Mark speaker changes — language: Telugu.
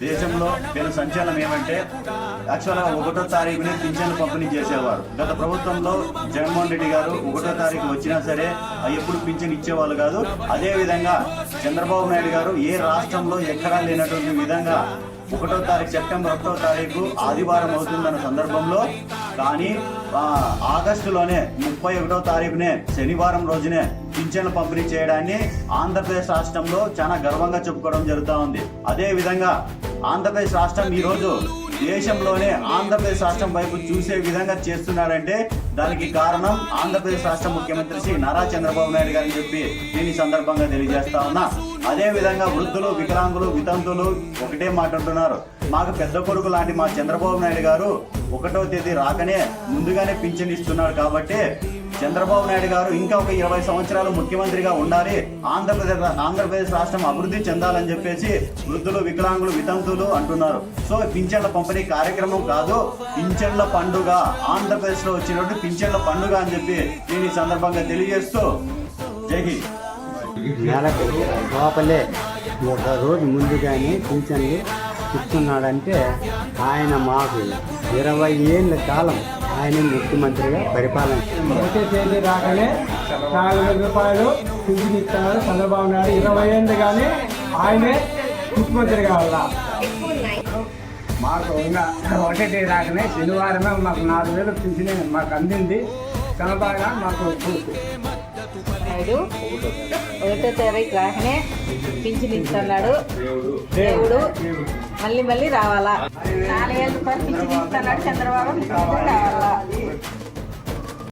Speaker 1: దేశంలో పెను సంచలనం ఏమంటే యాక్చువల్గా ఒకటో తారీఖునే పింఛన్లు పంపిణీ చేసేవారు. గత ప్రభుత్వంలో జగన్మోహన్ రెడ్డి గారు ఒకటో తారీఖు వచ్చినా సరే ఎప్పుడు పింఛన్ ఇచ్చేవాళ్ళు కాదు. అదేవిధంగా చంద్రబాబు నాయుడు గారు ఏ రాష్ట్రంలో ఎక్కడా లేనటువంటి విధంగా ఒకటో తారీఖు సెప్టెంబర్ ఒకటో తారీఖు ఆదివారం అవుతుందన్న సందర్భంలో కానీ ఆగస్టులోనే ముప్పై ఒకటో తారీఖునే శనివారం రోజునే పింఛన్లు పంపిణీ చేయడాన్ని ఆంధ్రప్రదేశ్ రాష్ట్రంలో చాలా గర్వంగా చెప్పుకోవడం జరుగుతూ ఉంది. అదే విధంగా ఆంధ్రప్రదేశ్ రాష్ట్రం ఈ రోజు దేశంలోనే ఆంధ్రప్రదేశ్ రాష్ట్రం వైపు చూసే విధంగా చేస్తున్నారంటే దానికి కారణం ఆంధ్రప్రదేశ్ రాష్ట్ర ముఖ్యమంత్రి శ్రీ నారా చంద్రబాబు నాయుడు గారిని చెప్పి దీని సందర్భంగా తెలియజేస్తా ఉన్నా. అదే విధంగా వృద్ధులు వికలాంగులు వితంతులు ఒకటే మాట్లాడుతున్నారు. మాకు పెద్ద కొడుకు లాంటి మా చంద్రబాబు నాయుడు గారు ఒకటో తేదీ రాకనే ముందుగానే పింఛన్ ఇస్తున్నారు కాబట్టి చంద్రబాబు నాయుడు గారు ఇంకా ఒక ఇరవై సంవత్సరాలు ముఖ్యమంత్రిగా ఉండాలి. ఆంధ్రప్రదేశ్ ఆంధ్రప్రదేశ్ రాష్ట్రం అభివృద్ధి చెందాలని చెప్పేసి వృద్ధులు వికలాంగులు వితంతులు అంటున్నారు. సో పింఛన్ల పంపిణీ కార్యక్రమం కాదు పింఛన్ల పండుగ. ఆంధ్రప్రదేశ్లో వచ్చినట్టు పింఛన్ల పండుగ అని చెప్పి నేను ఈ సందర్భంగా తెలియజేస్తూ జగి
Speaker 2: నెలకు లోపలే ఒక రోజు ముందుగానే పింఛన్లు ఇస్తున్నాడంటే ఆయన మాకు ఇరవై ఏళ్ళ కాలం. ఆయన ముఖ్యమంత్రిగా పరిపాలన
Speaker 3: ఒకటే తేదీ రాగానే నాలుగు వేల రూపాయలు పింఛన్ ఇస్తున్నారు చంద్రబాబు నాయుడు. ఇరవై ఏళ్ళు కానీ ఆయనే ముఖ్యమంత్రి కావాలా మాకు ఇంకా ఒకటే తేదీ రాగానే శనివారమే మాకు నాలుగు వేలు పింఛన్ మాకు అందింది. చంద్రబాబు నాయుడు మాకు
Speaker 4: నాయుడు ఒకటో తారీఖు రాకనే పింఛన్ ఇస్తున్నాడు దేవుడు. మళ్ళీ మళ్ళీ రావాలా? నాలుగేళ్ళ రూపాయలు పింఛన్ ఇస్తున్నాడు చంద్రబాబు రావాలా?